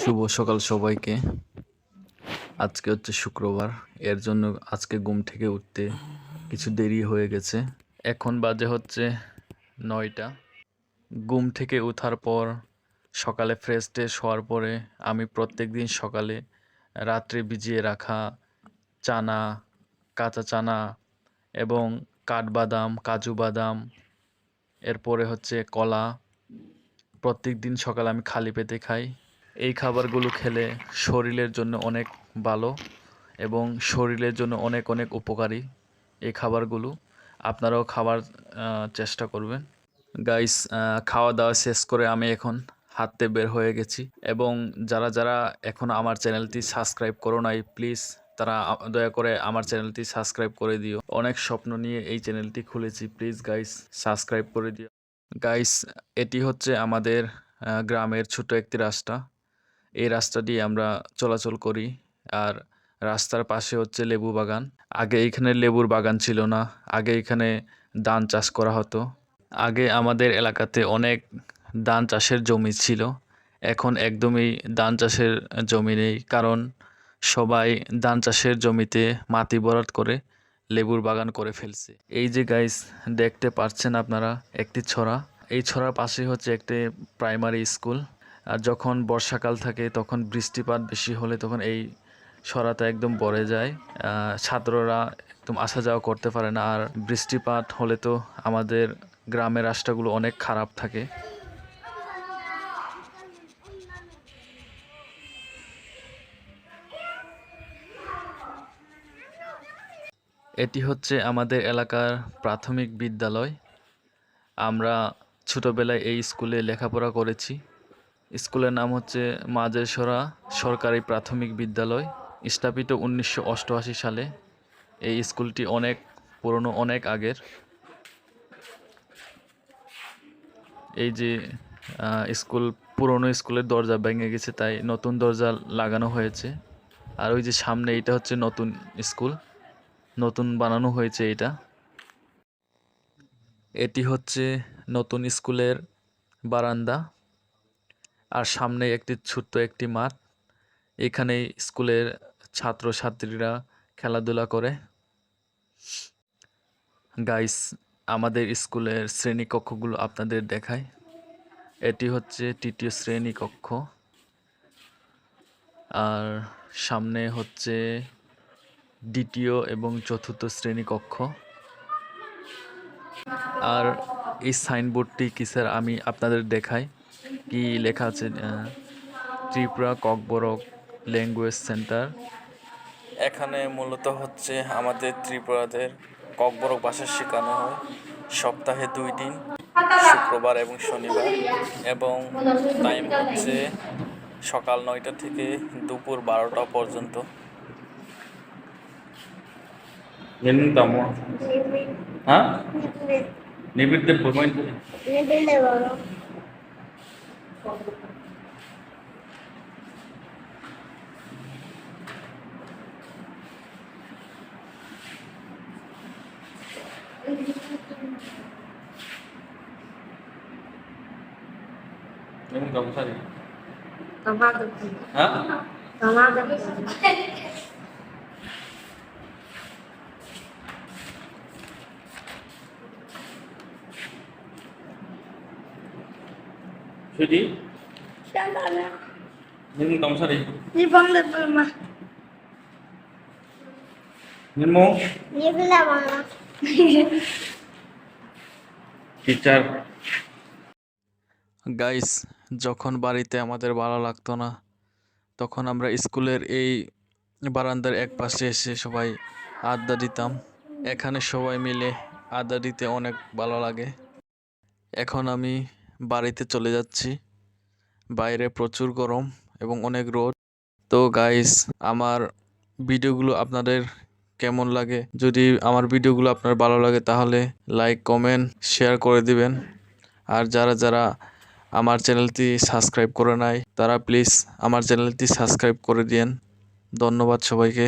শুভ সকাল সবাইকে। আজকে হচ্ছে শুক্রবার। এর জন্য আজকে ঘুম থেকে উঠতে কিছু দেরি হয়ে গেছে। এখন বাজে হচ্ছে নয়টা। ঘুম থেকে ওঠার পর, সকালে ফ্রেশ ট্রেশ হওয়ার পরে আমি প্রত্যেক দিন সকালে রাত্রে ভিজিয়ে রাখা চানা, কাঁচা চানা এবং কাঠবাদাম, কাজু বাদাম, এরপরে হচ্ছে কলা। প্রত্যেক দিন সকালে আমি খালি পেটে খাই। এই খাবারগুলো খেলে শরীরের জন্য অনেক ভালো এবং শরীরের জন্য অনেক অনেক উপকারী এই খাবারগুলো। আপনারাও খাবার চেষ্টা করবেন। গাইস খাওয়া দাওয়া শেষ করে আমি এখন হাঁটতে বের হয়ে গেছি এবং যারা যারা এখন আমার চ্যানেলটি সাবস্ক্রাইব করো নাই প্লিজ তারা দয়া করে আমার চ্যানেলটি সাবস্ক্রাইব করে দিও। অনেক স্বপ্ন নিয়ে এই চ্যানেলটি খুলেছি প্লিজ গাইস সাবস্ক্রাইব করে দিও। গাইস এটি হচ্ছে আমাদের গ্রামের ছোট একটি রাস্তা। এই রাস্তা দিয়ে আমরা চলাচল করি। আর রাস্তার পাশে হচ্ছে লেবু বাগান। আগে এখানে লেবুর বাগান ছিল না। আগে এখানে ধান চাষ করা হতো। আগে আমাদের এলাকাতে অনেক ধান চাষের জমি ছিল। এখন একদমই ধান চাষের জমি নেই। কারণ সবাই ধান চাষের জমিতে মাটি ভরাট করে লেবুর বাগান করে ফেলছে। এই যে গাইস দেখতে পাচ্ছেন আপনারা একটি ছড়া। এই ছড়ার পাশে হচ্ছে একটি প্রাইমারি স্কুল আর যখন বর্ষাকাল থাকে, তখন বৃষ্টিপাত বেশি হলে তখন এই সরাটা একদম ভরে যায়। ছাত্ররা একদম আসা যাওয়া করতে পারে না। আর বৃষ্টিপাত হলে তো আমাদের গ্রামের রাস্তাগুলো অনেক খারাপ থাকে। এটি হচ্ছে আমাদের এলাকার প্রাথমিক বিদ্যালয়। আমরা ছোটোবেলায় এই স্কুলে লেখাপড়া করেছি। স্কুলের নাম হচ্ছে মাজেসরা সরকারি প্রাথমিক বিদ্যালয়। স্থাপিত উনিশশো অষ্টআশি সালে। এই স্কুলটি অনেক পুরনো, অনেক আগের। এই যে স্কুল, পুরনো স্কুলের দরজা ভেঙে গেছে, তাই নতুন দরজা লাগানো হয়েছে। আর ওই যে সামনে এটা হচ্ছে নতুন স্কুল। নতুন বানানো হয়েছে এটা এটি হচ্ছে নতুন স্কুলের বারান্দা। আর সামনে একটি ছোট্ট একটি মাঠ। এখানে স্কুলের ছাত্রছাত্রীরা খেলাধুলা করে। গাইস আমাদের স্কুলের শ্রেণীকক্ষগুলো আপনাদের দেখায় এটি হচ্ছে তৃতীয় শ্রেণি কক্ষ আর সামনে হচ্ছে দ্বিতীয় এবং চতুর্থ শ্রেণি কক্ষ আর এই সাইনবোর্ডটি কিসের আমি আপনাদের দেখাই। কি লেখা আছে? ত্রিপুরা ককবরক ল্যাঙ্গুয়েজ সেন্টার এখানে মূলত হচ্ছে আমাদের ত্রিপুরাদের ককবরক ভাষা শেখানো হয় সপ্তাহে দুই দিন শুক্রবার এবং শনিবার। এবং টাইম হচ্ছে সকাল নয়টা থেকে দুপুর বারোটা পর্যন্ত। 영웅 너무 잘해. 너마도 군. 어? 너마도 군. Sari? Mo? Teacher. গাইস যখন বাড়িতে আমাদের ভালো লাগতো না তখন আমরা স্কুলের এই বারান্দার এক পাশে এসে সবাই আড্ডা দিতাম এখানে সবাই মিলে আড্ডা দিতে অনেক ভালো লাগে এখন আমি বাড়িতে চলে যাচ্ছি। বাইরে প্রচুর গরম এবং অনেক রোদ। তো গাইস আমার ভিডিওগুলো আপনাদের কেমন লাগে? যদি আমার ভিডিওগুলো আপনার ভালো লাগে তাহলে লাইক কমেন্ট শেয়ার করে দিবেন। আর যারা যারা আমার চ্যানেলটি সাবস্ক্রাইব করে নাই, তারা প্লিজ আমার চ্যানেলটি সাবস্ক্রাইব করে দিয়েন। ধন্যবাদ সবাইকে।